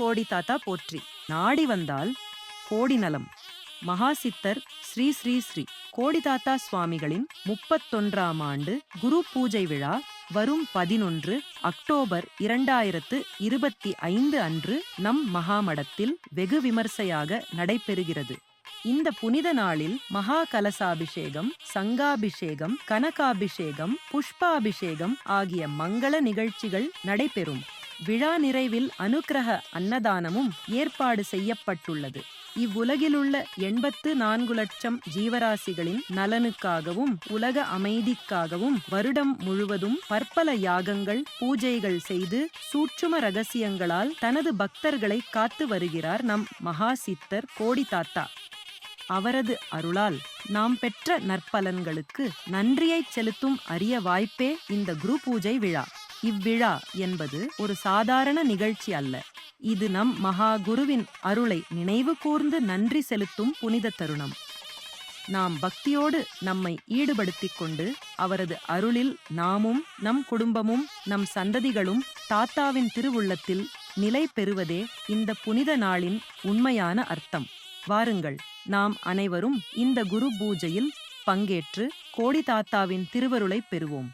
கோடி தாத்தா போற்றி. நாடி வந்தால் கோடி நலம். மகாசித்தர் ஸ்ரீ ஸ்ரீ ஸ்ரீ. கோடி தாத்தா சுவாமிகளின் முப்பத்தொன்றாம் ஆண்டு குரு பூஜை விழா வரும் பதினொன்று அக்டோபர் இரண்டாயிரத்து இருபத்தி ஐந்து அன்று நம் மகாமடத்தில் வெகு விமர்சையாக நடைபெறுகிறது. இந்த புனித நாளில் மகா கலசாபிஷேகம் சங்காபிஷேகம் கனகாபிஷேகம் புஷ்பாபிஷேகம் ஆகிய மங்கள நிகழ்ச்சிகள் நடைபெறும். விழா நிறைவில் அனுக்கிரக அன்னதானமும் ஏற்பாடு செய்யப்பட்டுள்ளது. இவ்வுலகிலுள்ள எண்பத்து நான்கு லட்சம் ஜீவராசிகளின் நலனுக்காகவும் உலக அமைதிக்காகவும் வருடம் முழுவதும் பற்பல யாகங்கள் பூஜைகள் செய்து சூட்சும ரகசியங்களால் தனது பக்தர்களை காத்து வருகிறார் நம் மகா சித்தர் கோடி தாத்தா. அவரது அருளால் நாம் பெற்ற நற்பலன்களுக்கு நன்றியைச் செலுத்தும் அரிய வாய்ப்பே இந்த குரு பூஜை விழா. இவ்விழா என்பது ஒரு சாதாரண நிகழ்ச்சி அல்ல. இது நம் மகா குருவின் அருளை நினைவு கூர்ந்து நன்றி செலுத்தும் புனித தருணம். நாம் பக்தியோடு நம்மை ஈடுபடுத்திக் கொண்டு அவரது அருளில் நாமும் நம் குடும்பமும் நம் சந்ததிகளும் தாத்தாவின் திருவுள்ளத்தில் நிலை பெறுவதே இந்த புனித நாளின் உண்மையான அர்த்தம். வாருங்கள் நாம் அனைவரும் இந்த குரு பூஜையில் பங்கேற்று கோடி தாத்தாவின் திருவருளை பெறுவோம்.